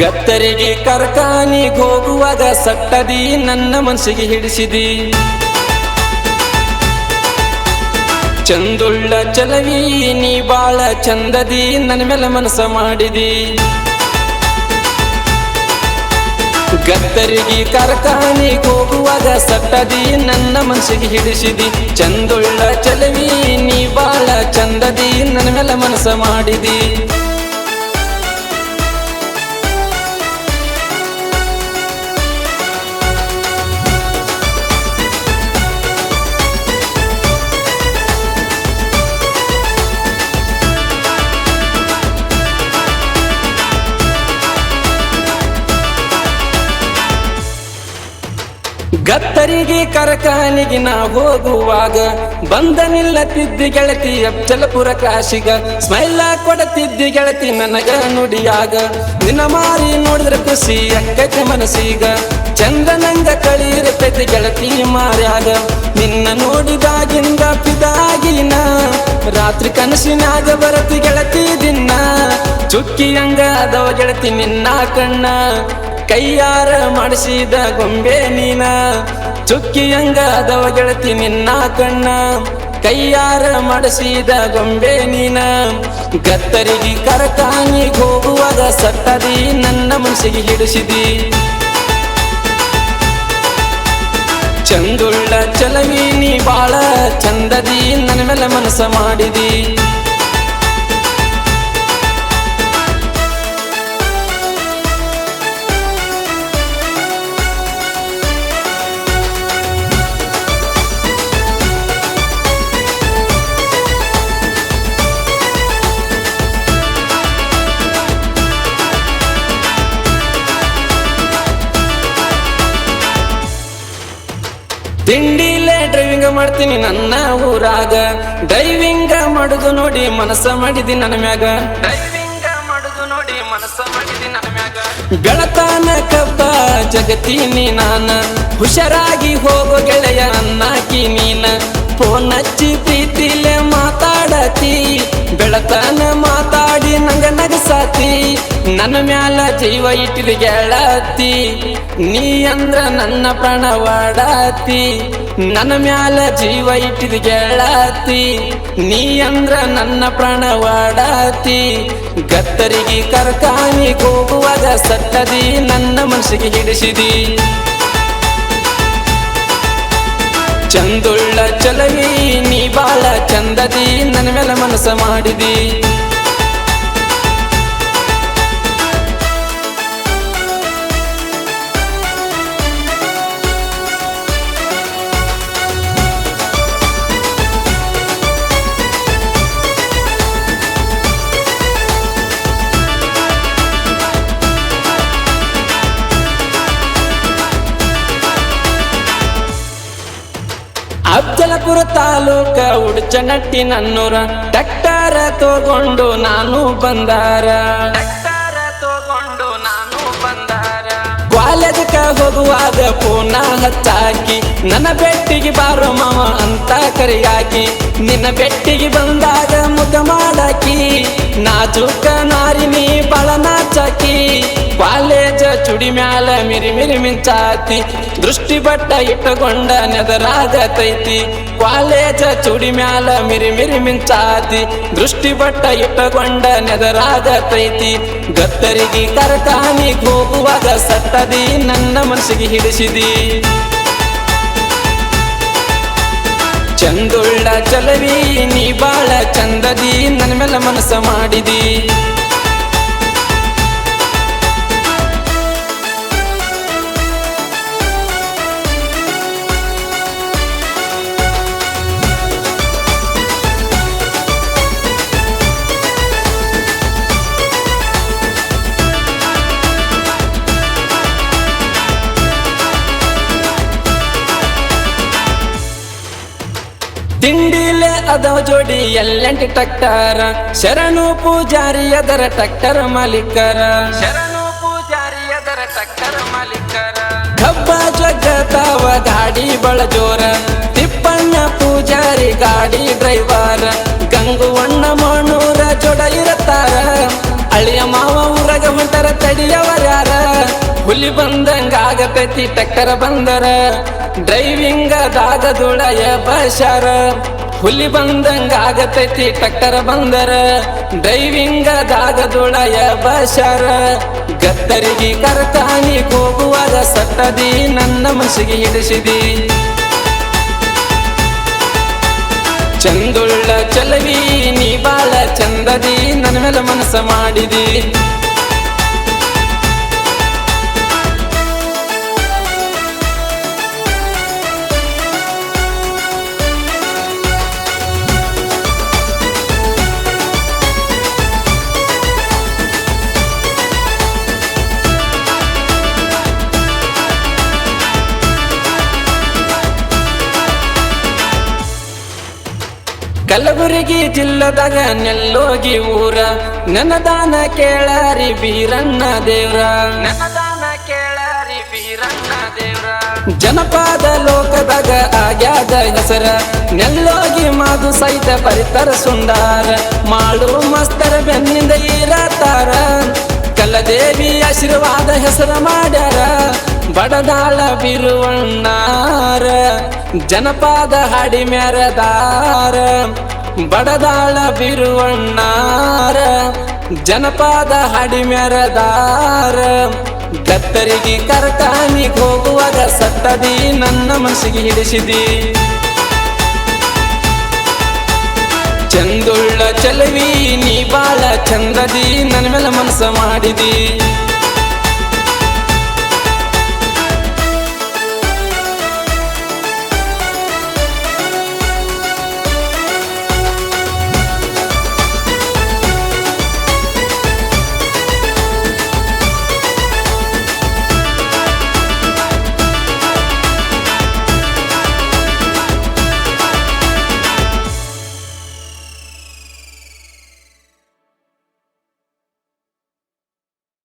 ಗತ್ತರಿಗೆ ಕರ್ಕಾನಿ ಹೋಗುವಾಗ ಸಟ್ಟದಿ ನನ್ನ ಮನಸ್ಸಿಗೆ ಹಿಡಿಸಿದಿ. ಚಂದುಳ್ಳ ಚಲವಿ ನೀ ಬಾಳ ಚಂದದಿ ನನ್ನ ಮೇಲೆ ಮನಸ್ಸ ಮಾಡಿದಿ. ಗತ್ತರಿಗೆ ಕರ್ಕಾನಿ ಹೋಗುವಾಗ ಸಟ್ಟದಿ ನನ್ನ ಮನಸ್ಸಿಗೆ ಹಿಡಿಸಿದಿ. ಚಂದುಳ್ಳ ಚಲವಿ ನೀ ಬಾಳ ಚಂದದಿ ನನ್ನ ಮೇಲೆ ಮನಸ್ಸ ಮಾಡಿದಿ. ಗತ್ತರಿಗೆ ಕರಕಾನಿಗೆ ನಾ ಹೋಗುವಾಗ ಬಂದ ನಿಲ್ಲತಿದ್ದಿ ಗೆಳತಿ ಅಚ್ಚಲಪುರ ಕಾಶಿಗ. ಸ್ಮೈಲ ಕೊಡತಿದ್ದಿ ಗೆಳತಿ ನನಗ ನುಡಿಯಾಗ. ನಿನ್ನ ಮಾರಿ ನೋಡಿದ್ರೆ ಖುಷಿ ಅಕ್ಕೈತೆ ಮನಸ್ಸೀಗ. ಚಂದನಂಗ ಕಳಿರತೈತಿ ಗೆಳತಿ ಮಾರ್ಯಾಗ. ನಿನ್ನ ನೋಡಿದಾಗಿಂದ ಪಿದಾಗಿನ, ರಾತ್ರಿ ಕನಸಿನಾಗ ಬರತಿ ಗೆಳತಿ ದಿನ. ಚುಕ್ಕಿಯಂಗ ಅದವ ಗೆಳತಿ ನಿನ್ನ ಕಣ್ಣ. ಕೈಯಾರ ಮಾಡಿಸಿದ ಗೊಂಬೆ ನೀನ. ಚುಕ್ಕಿಯಂಗ ಅದವ ಗೆಳತಿ ನಿನ್ನ ಕಣ್ಣ. ಕೈಯಾರ ಮಾಡಿಸಿದ ಗೊಂಬೆ ನೀನ. ಗತ್ತರಿಗೆ ಕರಕಾನಿಗೆ ಹೋಗುವಾಗ ಸತ್ತದಿ, ನನ್ನ ಮನಸ್ಸಿಗೆ ಹಿಡಿಸಿದಿ. ಚಂದುಳ್ಳ ಚಲವಿ ನೀ ಬಾಳ ಚಂದದಿ, ನನ್ನ ಮೇಲೆ ಮನಸ್ಸ ಮಾಡಿದಿ. ಮಾಡ್ತೀನಿ ನನ್ನ ಊರಾಗ. ಡೈವಿಂಗ ಮಾಡುದು ನೋಡಿ ಮನಸ್ಸ ಮಾಡಿದಿ ನನ್ನ ಮ್ಯಾಗ. ಡೈವಿಂಗ ಮಾಡುದು ನೋಡಿ ಮನಸ್ಸ ಮಾಡಿದಿ ನನ್ನ ಮ್ಯಾಗ. ಗಳತಾನ ಕಬ್ಬ ಜಗತೀನಿ ನಾನ. ಹುಷಾರಾಗಿ ಹೋಗೋ ಗೆಳೆಯ ಅನ್ನಾಕಿ ನೀನ. ಫೋನ್ ಹಚ್ಚಿ ಪ್ರೀತಿಲೆ ಮಾತಾಡತಿ. ಬೆಳತನ ಮಾತಾಡಿ ನನ್ನ ಮ್ಯಾಲ ಜೀವ ಇಟ್ಟಿದ ಗೆಳತಿ, ನೀ ಅಂದ್ರ ನನ್ನ ಪ್ರಣವಾಡತಿ. ನನ್ನ ಮ್ಯಾಲ ಜೀವ ಇಟ್ಟಿದ ಗೆಳತಿ, ನೀ ಅಂದ್ರ ನನ್ನ ಪ್ರಾಣವಾಡತಿ. ಗತ್ತರಿಗೆ ಕರ್ಕಾನಿ ಹೋಗುವಾಗ ಸತ್ತದಿ, ನನ್ನ ಮನಸ್ಸಿಗೆ ಹಿಡಿಸಿದಿ. ಚಂದುಳ್ಳ ಚಲವಿ, ನೀ ಬಾಳ ಚಂದದಿ, ನನ್ನ ಮೇಲೆ ಮನಸ್ಸ ಮಾಡಿದಿ. ಅಫ್ಜಲಪುರ ತಾಲೂಕ ಉಡ್ಚನಟ್ಟಿ ನನ್ನೂರ ಟ್ಯಾಕ್ಟರ ತಗೊಂಡು ನಾನು ಬಂದಾರ. ತಗೊಂಡು ನಾನು ಬಂದಾರ. ಕಾಲೇಜಕ್ಕ ಹೋಗುವಾಗ ಪೂನ ಹಚ್ಚಾಕಿ ನನ್ನ ಬೆಟ್ಟಿಗೆ ಬಾರೋ ಮಾವ ಅಂತ ಕರೆಯಾಕಿ, ನಿನ್ನ ಬೆಟ್ಟಿಗೆ ಬಂದಾಗ ಮುಖ ಮಾಡಾಕಿ ನಾಚುಕ ನಾರಿನಿ ಬಳ ನಾಚಾಕಿ, ಕಾಲೇಜ ಚುಡಿ ಮ್ಯಾಲ ಮಿರಿ ಮಿರಿ ಮಿಂಚಾತಿ ದೃಷ್ಟಿ ಬಟ್ಟ ಇಟ್ಟುಕೊಂಡ ನೆದರಾಗತೈತಿ ಕಾಲೇಜ ಚುಡಿ ಮ್ಯಾಲ ಮಿರಿ ಮಿರಿ ಮಿಂಚಾತಿ, ದೃಷ್ಟಿ ಬಟ್ಟ ಇಟ್ಟುಕೊಂಡ ನೆದರಾಗತೈತಿ ಗತ್ತರಿಗೆ ಕರಕಾನಿಗೆ ಹೋಗುವಾಗ ಸತ್ತದಿ ನನ್ನ ಮನಸ್ಸಿಗೆ ಹಿಡಿಸಿದಿ. ಚಂದುಳ್ಳ ಚಲವಿ ನೀ ಬಾಳ ಚಂದದಿ ನನ್ನ ಮೇಲೆ ಮನಸ್ಸ ಮಾಡಿದಿ. ತಿಂಡಿಲೆ ಅದವ ಜೋಡಿ ಎಲ್ಲೆಂಟು ಟಕ್ಟರ ಶರಣು ಪೂಜಾರಿ ಅದರ ಟಕ್ಟರ್ ಮಾಲೀಕರ. ಶರಣು ಪೂಜಾರಿ ಅದರ ಟಕ್ಟರ್ ಮಾಲೀಕರ. ಕಬ್ಬ ಜಗತಾವ ಗಾಡಿ ಬಳ ಜೋರ. ತಿಪ್ಪಣ್ಣ ಪೂಜಾರಿ ಗಾಡಿ ಡ್ರೈವರ್. ಗಂಗುವಣ್ಣ ಮಣೂರ ಜೋಡ ಇರತ್ತಾರ. ಅಳಿಯ ಮಾವ ಊರಗ ಹೊಂಟರ ತಡಿಯವರ್ಯಾರ ಹುಲಿ ಬಂದಂಗ ಆಗತೈತಿ ಟಕ್ಕರ ಬಂದರ. ಡ್ರೈವಿಂಗ್ ದಾಗ ದುಡಯ ಬಶಾರ ಹುಲಿ ಬಂದಂಗ ಆಗತೈತಿ ಟಕ್ಕರ ಬಂದರ. ಡ್ರೈವಿಂಗ್ ದಾಗ ದುಡಯ ಬಶಾರ ಗತ್ತರಿಗೆ ಕರ್ತಾನಿ ಹೋಗುವಾಗ ಸತ್ತದಿ, ನನ್ನ ಮಸಿಗೆ ಹಿಡಿಸಿದಿ. ಚಂದುಳ್ಳ ಚಲವಿ, ನೀ ಬಾಳ ಚಂದದಿ ನನ್ನ ಮೇಲೆ ಮನಸ್ಸ ಮಾಡಿದಿ. ಕಲಬುರಗಿ ಜಿಲ್ಲದಾಗ ನೆಲ್ಲೋಗಿ ಊರ. ನನದಾನ ಕೇಳಾರಿ ಬೀರಣ್ಣ ದೇವ್ರ. ನನದಾನ ಕೇಳಾರಿ ಬೀರಣ್ಣ ದೇವ್ರ. ಜನಪದ ಲೋಕದಾಗ ಆಗ್ಯಾದ ಹೆಸರ. ನೆಲ್ಲೋಗಿ ಮಾದು ಸಹಿತ ಪರಿತರ ಸುಂದಾರ. ಮಾಡು ಮಸ್ತರ ಬೆನ್ನಿಂದ ಇರತಾರ ಕಲದೇವಿ ಆಶೀರ್ವಾದ ಹೆಸರ ಮಾಡ್ಯಾರ. ಬಡದಾಳ ಬಿರುವಣ್ಣಾರ, ಜನಪದ ಹಾಡಿ ಮೆರದಾರ ಬಡದಾಳ ಬಿರುವಣ್ಣಾರ, ಜನಪದ ಹಾಡಿ ಮೆರದಾರ ದತ್ತರಿಗೆ ಕರ್ಕಾನಿಗೆ ಹೋಗುವಾಗ ಸತ್ತದಿ, ನನ್ನ ಮನಸ್ಸಿಗೆ ಹಿಡಿಸಿದಿ. ಚಂದುಳ್ಳ ಚಲವಿ, ನೀ ಬಾಳ ಚಂದದಿ ನನ್ನ ಮೇಲೆ ಮನಸ್ಸ ಮಾಡಿದಿ.